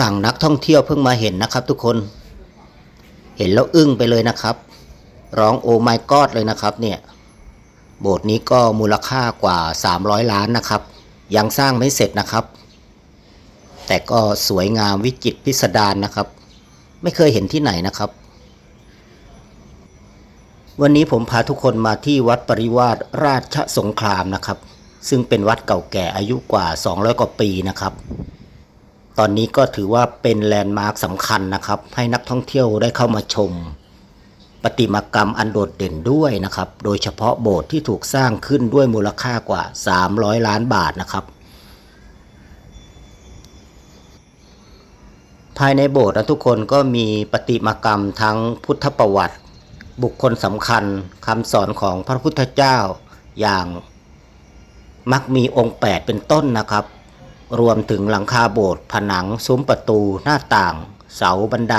รั่งนักท่องเที่ยวเพิ่งมาเห็นนะครับ ทุกคน เห็นแล้วอึ้งไปเลยนะครับ ร้องโอ my god เลยนะครับ เนี่ย โบสถ์นี้ก็มูลค่ากว่า 300 ล้านนะครับ ยังสร้างไม่เสร็จนะครับ แต่ก็สวยงามวิจิตรพิสดารนะครับ ไม่เคยเห็นที่ไหนนะครับวันนี้ผมพาทุกคนมาที่วัดปริวาสราชสงครามนะครับ ซึ่งเป็นวัดเก่าแก่อายุกว่า 200 กว่าปีนะครับ ตอนนี้ก็ถือว่าเป็นแลนด์มาร์คสำคัญนะครับ ให้นักท่องเที่ยวได้เข้ามาชมประติมากรรมอันโดดเด่นด้วยนะครับ โดยเฉพาะโบสถ์ที่ถูกสร้างขึ้นด้วยมูลค่ากว่า 300 ล้านบาทนะครับ ภายในโบสถ์นะทุกคนก็มีประติมากรรมทั้งพุทธประวัติ บุคคลสำคัญคำสอนของพระพุทธเจ้าอย่างมักมีองค์ 8 เป็นต้นนะครับ รวมถึงหลังคาโบสถ์ผนังซุ้มประตูหน้าต่าง เสาบันได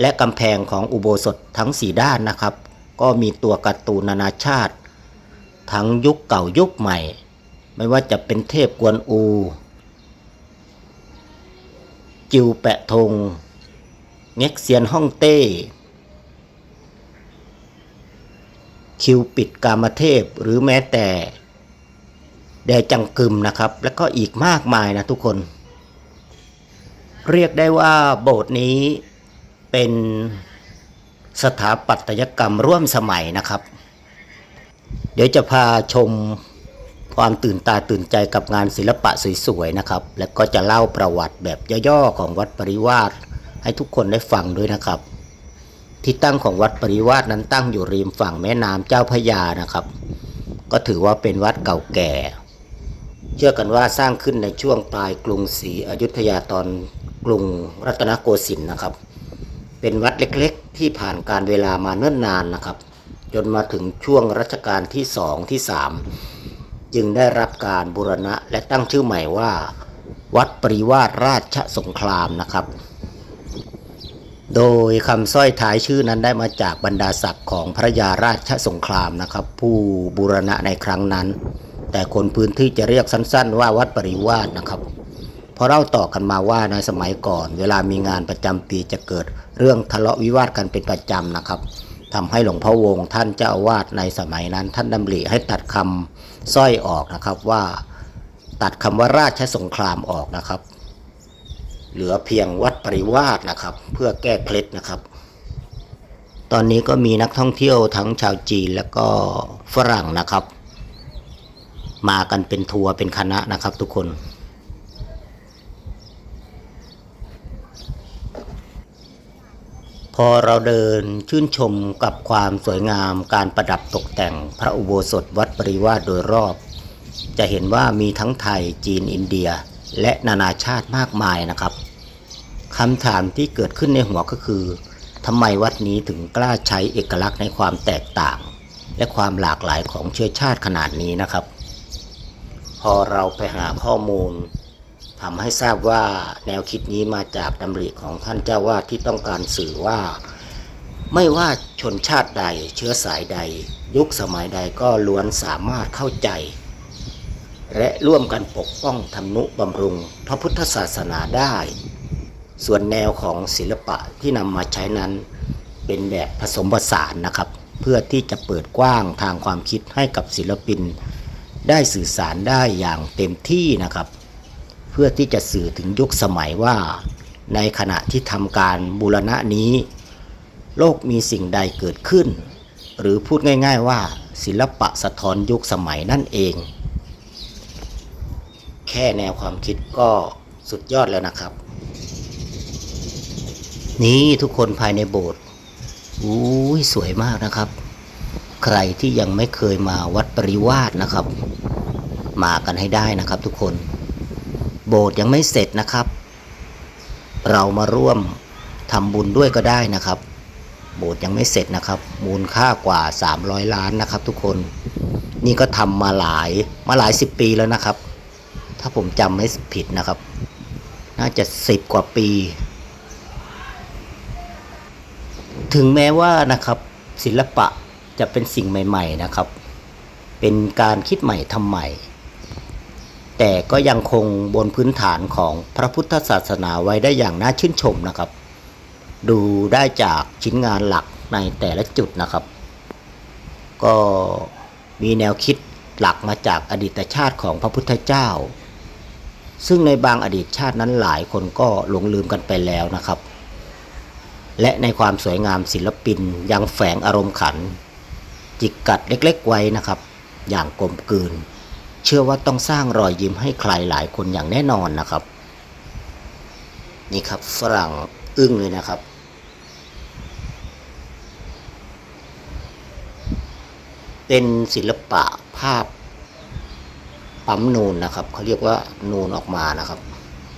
และกำแพงของอุโบสถทั้งสี่ด้านนะครับ ก็มีตัวการ์ตูนนานาชาติ ทั้งยุคเก่ายุคใหม่ ไม่ว่าจะเป็นเทพกวนอู จิวแปะทง เง็กเซียนฮ่องเต้ คิวปิดกามเทพหรือแม้แต่ แดจังกึมนะครับ แล้วก็อีกมากมายนะทุกคน เรียกได้ว่าโบสถ์นี้เป็นสถาปัตยกรรมร่วมสมัยนะครับ เดี๋ยวจะพาชมความตื่นตาตื่นใจกับงานศิลปะสวยๆนะครับ แล้วก็จะเล่าประวัติแบบย่อๆของวัดปริวาสให้ทุกคนได้ฟังด้วยนะครับ ที่ตั้งของวัดปริวาสนั้นตั้งอยู่ริมฝั่งแม่น้ำเจ้าพยานะครับ ก็ถือว่าเป็นวัดเก่าแก่ เชื่อกันว่าสร้างขึ้นในช่วงปลายกรุงศรีอยุธยาตอนกรุงรัตนโกสินทร์นะครับ เป็นวัดเล็กๆ ที่ผ่านการเวลามาเนิ่นนานนะครับ จนมาถึงช่วงรัชกาลที่สองที่สามจึงได้รับการบูรณะและตั้งชื่อใหม่ว่า วัดปริวาสราชสงครามนะครับ โดยคำสร้อยท้ายชื่อนั้นได้มาจากบรรดาศักดิ์ของพระยาราชสงครามนะครับ ผู้บูรณะในครั้งนั้น แต่คนพื้นที่จะเรียกสั้น ๆ ว่าวัดปริวาสนะครับเพราะเล่าต่อกันมาว่าในสมัยก่อน เวลามีงานประจำปีจะเกิดเรื่องทะเลาะวิวาทกันเป็นประจำนะครับทำให้หลวงพ่อวงท่านเจ้าอาวาสในสมัยนั้น ท่านดำริให้ตัดคำสร้อยออกนะครับว่า ตัดคำว่าราชสงครามออกนะครับ เหลือเพียงวัดปริวาสนะครับ เพื่อแก้เคล็ดนะครับ ตอนนี้ก็มีนักท่องเที่ยวทั้งชาวจีนและก็ฝรั่งนะครับ มากันเป็นทัวร์เป็นคณะนะครับทุกคน พอเราเดินชื่นชมกับความสวยงามการประดับตกแต่งพระอุโบสถวัดปริวาสโดยรอบ จะเห็นว่ามีทั้งไทยจีนอินเดียและนานาชาติมากมายนะครับคำถามที่เกิดขึ้นในหัวก็คือทำไมวัดนี้ถึงกล้าใช้เอกลักษณ์ในความแตกต่าง และความหลากหลายของเชื้อชาติขนาดนี้นะครับ พอเราไปหาข้อมูลทำให้ทราบว่าแนวคิดนี้มาจากดำริของท่านเจ้าวาดที่ต้องการสื่อว่า ไม่ว่าชนชาติใดเชื้อสายใด ยุคสมัยใดก็ล้วนสามารถเข้าใจ และร่วมกันปกป้องทำนุบำรุงพระพุทธศาสนาได้ ส่วนแนวของศิลปะที่นำมาใช้นั้น เป็นแบบผสมผสานนะครับ เพื่อที่จะเปิดกว้างทางความคิดให้กับศิลปิน ได้สื่อสารได้อย่างเต็มที่นะครับ เพื่อที่จะสื่อถึงยุคสมัยว่า ในขณะที่ทำการบูรณะนี้ โลกมีสิ่งใดเกิดขึ้น หรือพูดง่าย ๆว่า ศิลปะสะท้อนยุคสมัยนั่นเอง แค่แนวความคิดก็สุดยอดแล้วนะครับ นี่ทุกคนภายในโบสถ์อุ้ยสวยมากนะครับ ใครที่ยังไม่เคยมาวัดปริวาสนะครับ มากันให้ได้นะครับทุกคน โบสถ์ยังไม่เสร็จนะครับ เรามาร่วมทำบุญด้วยก็ได้นะครับ โบสถ์ยังไม่เสร็จนะครับ มูลค่ากว่า 300 ล้านนะครับ ทุกคน นี่ก็ทำมาหลายมาหลายสิบปีแล้วนะครับ ถ้าผมจำไม่ผิดนะครับ น่าจะสิบกว่าปี ถึงแม้ว่านะครับศิลปะ จะเป็นสิ่งใหม่ ๆนะครับ เป็นการคิดใหม่ทำใหม่ แต่ก็ยังคงบนพื้นฐานของพระพุทธศาสนาไว้ได้อย่างน่าชื่นชมนะครับ ดูได้จากชิ้นงานหลักในแต่ละจุดนะครับ ก็มีแนวคิดหลักมาจากอดีตชาติของพระพุทธเจ้า ซึ่งในบางอดีตชาตินั้นหลายคนก็หลงลืมกันไปแล้วนะครับ และในความสวยงามศิลปินยังแฝงอารมณ์ขัน จิกกัดเล็กๆไว้นะครับ อย่างกลมกลืน เชื่อว่าต้องสร้างรอยยิ้มให้ใครหลายคนอย่างแน่นอนนะครับ นี่ครับฝรั่งอึ้งเลยนะครับ เป็นศิลปะภาพปั๊มนูนนะครับเขาเรียกว่านูนออกมานะครับ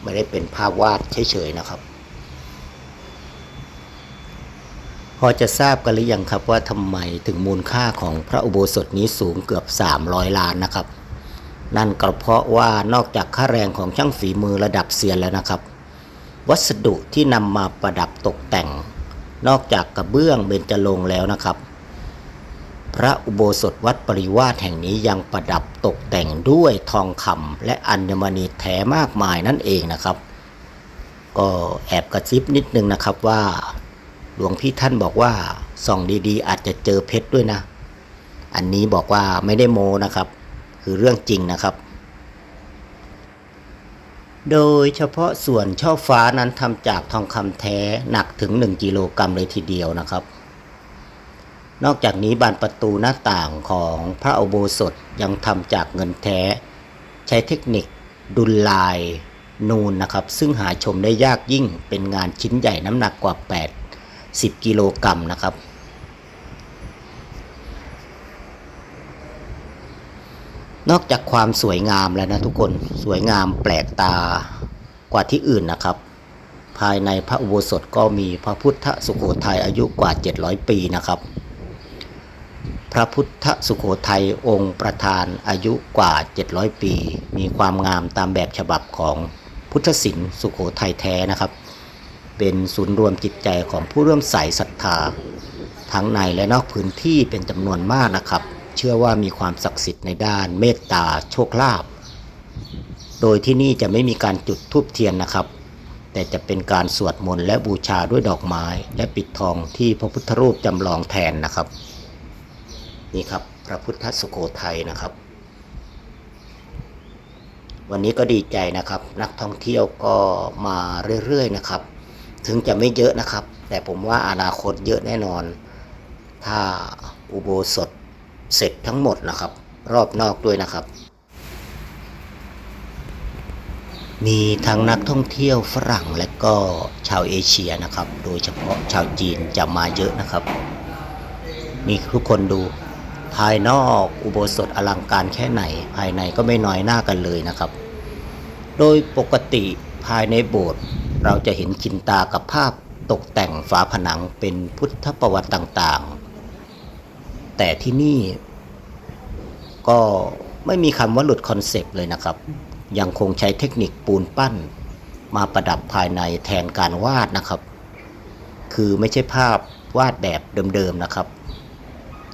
ไม่ได้เป็นภาพวาดเฉยๆนะครับ พอจะทราบกันหรือยังครับว่าทำไมถึงมูลค่าของพระอุโบสถนี้สูงเกือบ 300 ล้านนะครับ นั่นก็เพราะว่านอกจากค่าแรงของช่างฝีมือระดับเซียนแล้วนะครับ วัสดุที่นำมาประดับตกแต่ง นอกจากกระเบื้องเบญจรงแล้วนะครับ พระอุโบสถวัดปริวาสแห่งนี้ยังประดับตกแต่งด้วยทองคำและอัญมณีแท้มากมายนั่นเองนะครับ ก็แอบกระซิบนิดนึงนะครับว่า หลวงพี่ท่านบอกว่าส่องดีๆ อาจจะเจอเพชรด้วยนะ อันนี้บอกว่าไม่ได้โมนะครับ คือเรื่องจริงนะครับ โดยเฉพาะส่วนช่อฟ้านั้นทำจากทองคำแท้หนักถึง 1 กิโลกรัมเลยทีเดียวนะครับ นอกจากนี้บานประตูหน้าต่างของพระอุโบสถยังทำจากเงินแท้ ใช้เทคนิคดุลลายนูนนะครับ ซึ่งหาชมได้ยากยิ่งเป็นงานชิ้นใหญ่น้ำหนักกว่า 8 10 กิโลกรัมนะครับ นอกจากความสวยงามแล้วนะทุกคนสวยงามแปลกตากว่าที่อื่นนะครับ ภายในพระอุโบสถก็มีพระพุทธสุโขทัยอายุกว่า 700 ปีนะครับ พระพุทธสุโขทัยองค์ประธานอายุกว่า 700 ปี มีความงามตามแบบฉบับของพุทธศิลป์สุโขทัยแท้นะครับ เป็นศูนย์รวมจิตใจของผู้ร่วมใส่ศรัทธา ทั้งในและนอกพื้นที่เป็นจำนวนมากนะครับ เชื่อว่ามีความศักดิ์สิทธิ์ในด้านเมตตาโชคลาภโดยที่นี่จะไม่มีการจุดธูปเทียนนะครับ แต่จะเป็นการสวดมนต์และบูชาด้วยดอกไม้ และปิดทองที่พระพุทธรูปจำลองแทนนะครับ นี่ครับพระพุทธสุโขทัยนะครับ วันนี้ก็ดีใจนะครับ นักท่องเที่ยวก็มาเรื่อยๆนะครับ ถึงจะไม่เยอะนะครับ แต่ผมว่าอนาคตเยอะแน่นอน ถ้าอุโบสถเสร็จทั้งหมดนะครับ รอบนอกด้วยนะครับ มีทั้งนักท่องเที่ยวฝรั่งและก็ชาวเอเชียนะครับ โดยเฉพาะชาวจีนจะมาเยอะนะครับ นี่ทุกคนดูภายนอกอุโบสถอลังการแค่ไหน ภายในก็ไม่น้อยหน้ากันเลยนะครับ โดยปกติ ภายในโบสถ์เราจะเห็นชินตากับภาพตกแต่งฝาผนังเป็นพุทธประวัติต่างๆ แต่ที่นี่ก็ไม่มีคำว่าหลุดคอนเซปต์เลยนะครับ ยังคงใช้เทคนิคปูนปั้น มาประดับภายในแทนการวาดนะครับ คือไม่ใช่ภาพวาดแบบเดิมๆนะครับ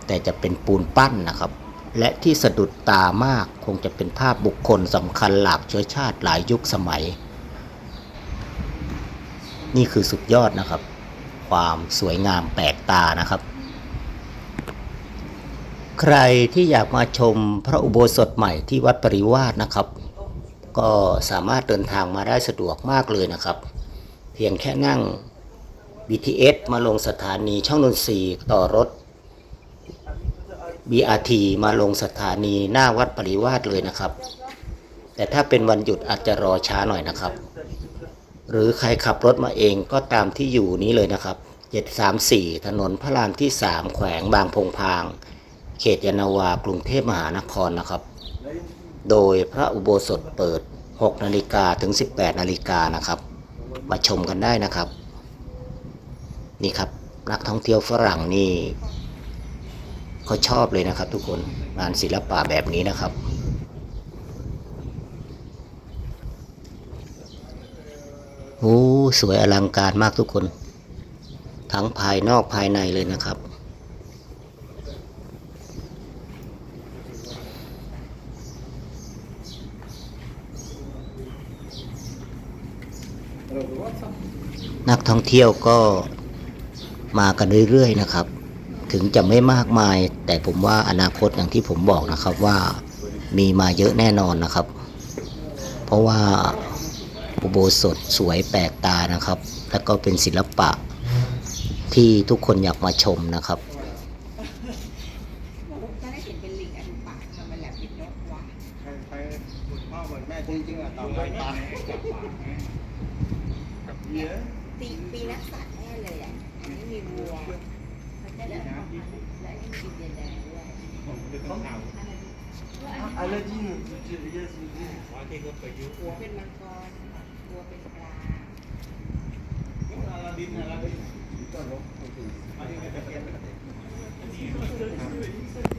แต่จะเป็นปูนปั้นนะครับ และที่สะดุดตามากคงจะเป็นภาพบุคคลสำคัญหลากเชื้อชาติหลายยุคสมัย นี่คือสุดยอดนะครับ ความสวยงามแปลกตานะครับ ใครที่อยากมาชมพระอุโบสถใหม่ที่วัดปริวาสนะครับ ก็สามารถเดินทางมาได้สะดวกมากเลยนะครับ เพียงแค่นั่ง BTS มาลงสถานีช่องนนทรีต่อรถ BRT มาลงสถานีหน้าวัดปริวาสเลยนะครับ แต่ถ้าเป็นวันหยุดอาจจะรอช้าหน่อยนะครับ หรือใครขับรถมาเองก็ตามที่อยู่นี้เลยนะครับ 734 ถนนพระรามที่ 3 แขวงบางพงพาง เขตยานาวากรุงเทพมหานครนะครับ โดยพระอุโบสถเปิด 6 นาฬิกาถึง 18 นาฬิกานะครับ มาชมกันได้นะครับ นี่ครับนักท่องเที่ยวฝรั่งนี่เขาชอบเลยนะครับทุกคนงานศิลปะแบบนี้นะครับ โอ้สวยอลังการมากทุกคน ทั้งภายนอกภายในเลยนะครับ นักท่องเที่ยวก็มากันเรื่อยๆนะครับ ถึงจะไม่มากมาย แต่ผมว่าอนาคตอย่างที่ผมบอกนะครับว่ามีมาเยอะแน่นอนนะครับ เพราะว่า อุโบสถสวยแปลกตานะครับ แล้วก็เป็นศิลปะที่ทุกคนอยากมาชมนะครับปีปีนักสัตว์แน่เลยอะอันนี้มีวัวและและอันนี้มีอินเดียแดงด้วย Aladdin, yes, หัวเป็นมังกร Dito, no? Okay.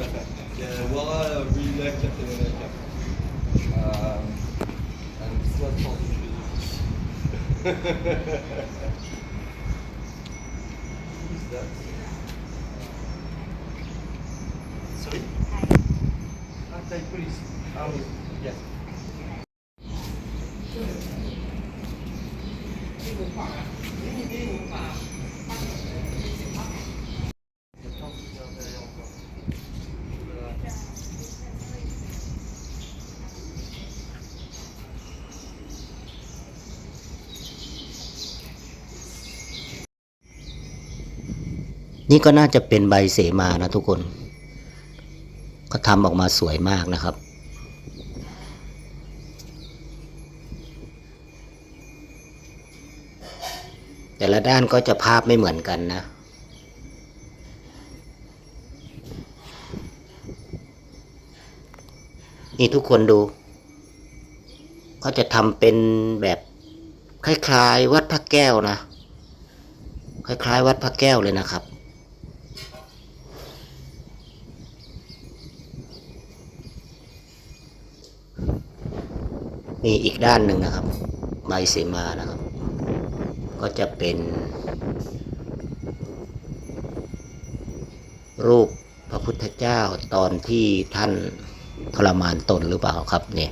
كفى يعني والله really like Captain America um, and it's not possible who's that sorry Hi. Hi, please. How is yes. นี่ก็น่าจะเป็นใบเสมานะทุกคน ก็ทำออกมาสวยมากนะครับ แต่ละด้านก็จะภาพไม่เหมือนกันนะนี่ทุกคนดู ก็จะทำเป็นแบบคล้ายๆ วัดพระแก้วนะ คล้ายๆ วัดพระแก้วเลยนะครับ นี่อีกด้านหนึ่งนะครับใบเสมานะครับ ก็จะเป็น รูปพระพุทธเจ้าตอนที่ท่านทรมานตนหรือเปล่าครับเนี่ย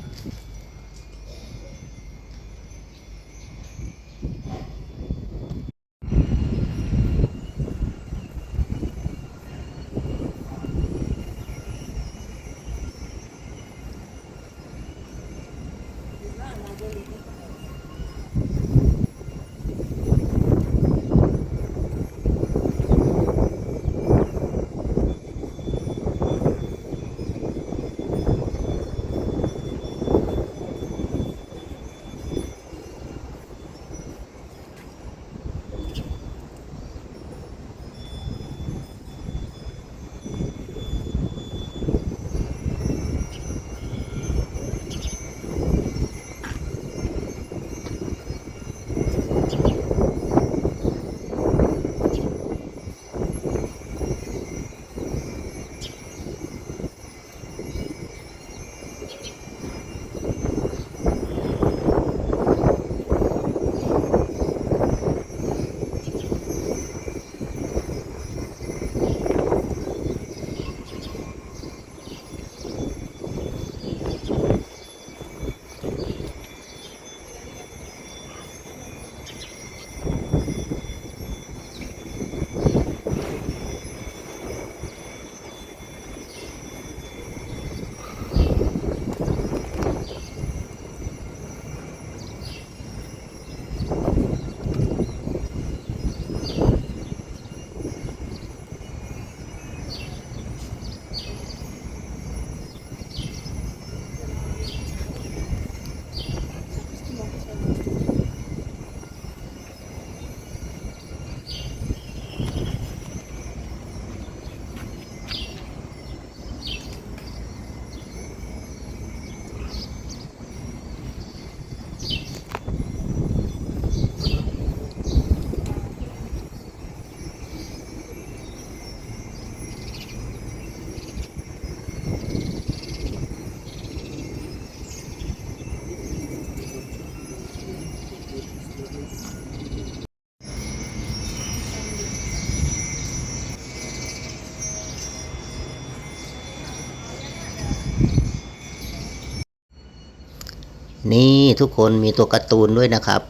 นี่ทุกคนมีตัวการ์ตูนด้วยนะครับ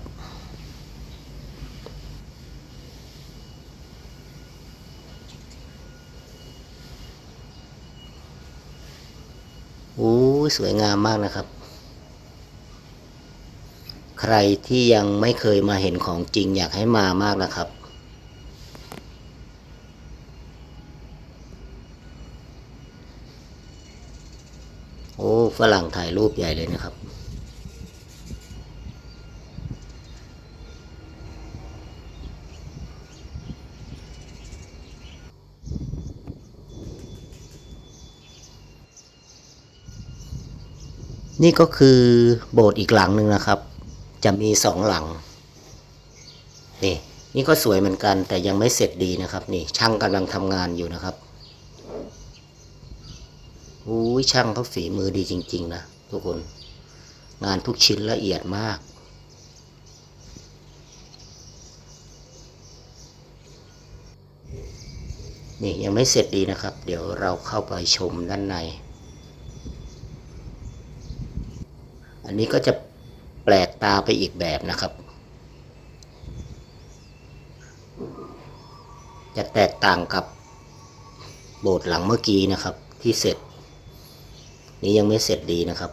โอ้สวยงามมากนะครับ ใครที่ยังไม่เคยมาเห็นของจริงอยากให้มามากนะครับโอ้ฝรั่งถ่ายรูปใหญ่เลยนะครับ นี่ก็คือโบสถ์อีกหลังหนึ่งนะครับ จะมีสองหลัง นี่ นี่ก็สวยเหมือนกัน แต่ยังไม่เสร็จดีนะครับ นี่ ช่างกำลังทำงานอยู่นะครับอุ้ยช่างเขาฝีมือดีจริง ๆ นะ ทุกคน งานทุกชิ้นละเอียดมาก นี่ยังไม่เสร็จดีนะครับ เดี๋ยวเราเข้าไปชมด้านใน อันนี้ก็จะแปลกตาไปอีกแบบนะครับ จะแตกต่างกับโบสถ์หลังเมื่อกี้นะครับ ที่เสร็จ นี้ยังไม่เสร็จดีนะครับ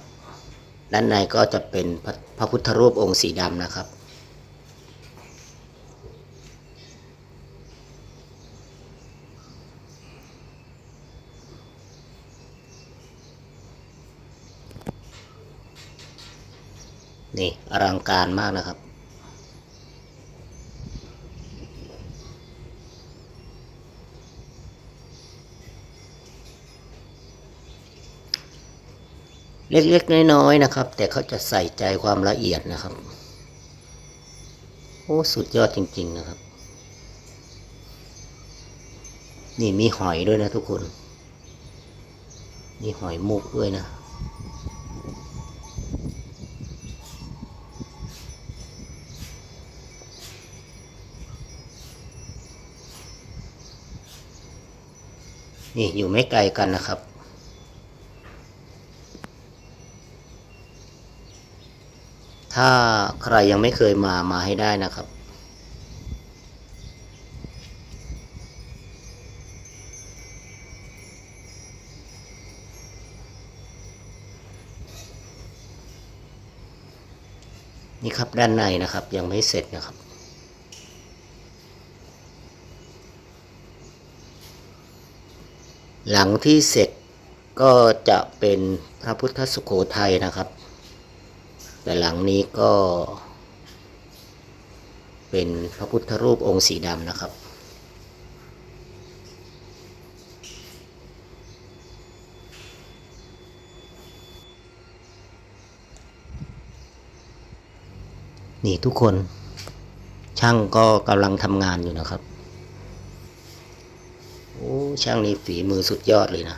ด้านในก็จะเป็นพระพระพุทธรูปองค์สีดำนะครับ นี่อลังการมากนะครับ เล็กๆ น้อยๆ นะครับ แต่เขาจะใส่ใจความละเอียดนะครับ โอ้ สุดยอดจริง ๆ นะครับ นี่มีหอยด้วยนะทุกคน มีหอยมุกด้วยนะ นี่อยู่ไม่ไกลกันนะครับ ถ้าใครยังไม่เคยมามาให้ได้นะครับนี่ครับด้านในนะครับยังไม่เสร็จนะครับ หลังที่เสร็จก็จะเป็นพระพุทธสุโขทัยนะครับ แต่หลังนี้ก็ เป็นพระพุทธรูปองค์สีดำนะครับ นี่ทุกคนช่างก็กำลังทำงานอยู่นะครับ ช่างนี้ฝีมือสุดยอดเลยนะ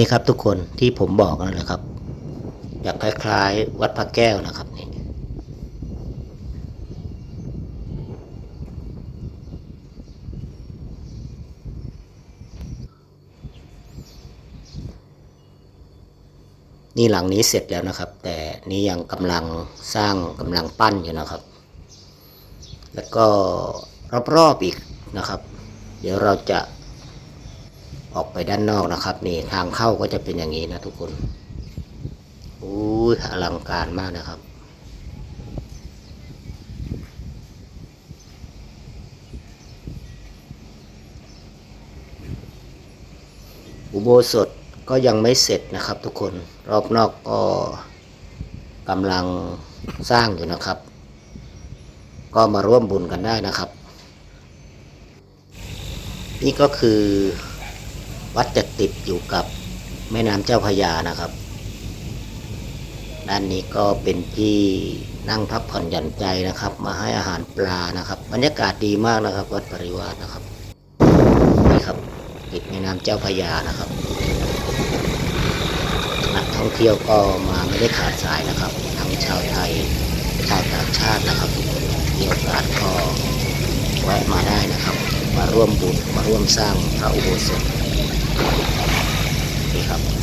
นี่ครับทุกคนที่ผมบอกนั่นแหละครับจะคล้ายๆ วัดพระแก้วนะครับนี่นี่หลังนี้เสร็จแล้วนะครับ แต่นี่ยังกำลังสร้างกำลังปั้นอยู่นะครับ แล้วก็รอบๆอีกนะครับ เดี๋ยวเราจะ ออกไปด้านนอกนะครับ นี่ทางเข้าก็จะเป็นอย่างนี้นะทุกคนอู้อลังการมากนะครับ อุโบสถก็ยังไม่เสร็จนะครับ ทุกคนรอบนอกก็กำลังสร้างอยู่นะครับ ก็มาร่วมบุญกันได้นะครับ นี่ก็คือ วัดจะติดอยู่กับแม่น้ำเจ้าพยานะครับ ด้านนี้ก็เป็นที่นั่งพักผ่อนหย่อนใจนะครับ มาให้อาหารปลานะครับ บรรยากาศดีมากนะครับ วัดปริวาสนะครับนี่ครับติดแม่น้ำเจ้าพยานะครับนักท่องเที่ยวก็มาไม่ได้ขาดสายนะครับทั้งชาวไทยชาวต่างชาตินะครับมีโอกาสก็แวะมาได้นะครับ มาร่วมบุญมาร่วมสร้างพระอุโบสถ นี่ครับ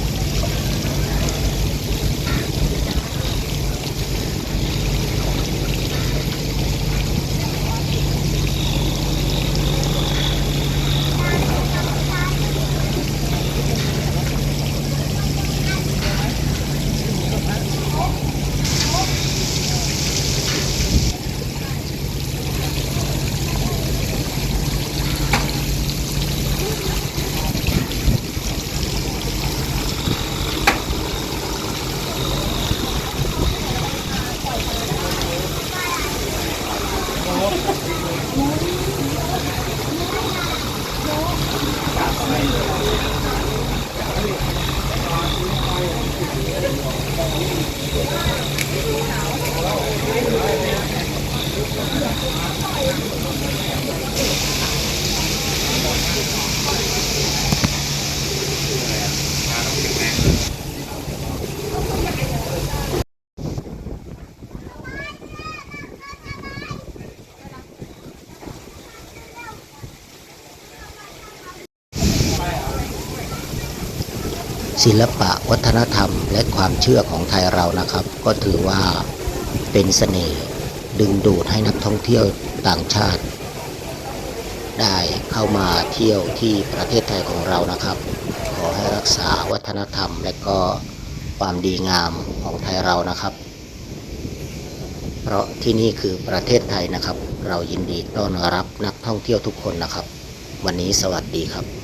ศิลปะวัฒนธรรม และความเชื่อของไทยเรานะครับ ก็ถือว่าเป็นเสน่ห์ดึงดูดให้นักท่องเที่ยวต่างชาติ ได้เข้ามาเที่ยวที่ประเทศไทยของเรานะครับ ขอให้รักษาวัฒนธรรม และก็ความดีงามของไทยเรานะครับ เพราะที่นี่คือประเทศไทยนะครับ เรายินดีต้อนรับนักท่องเที่ยวทุกคนนะครับ วันนี้สวัสดีครับ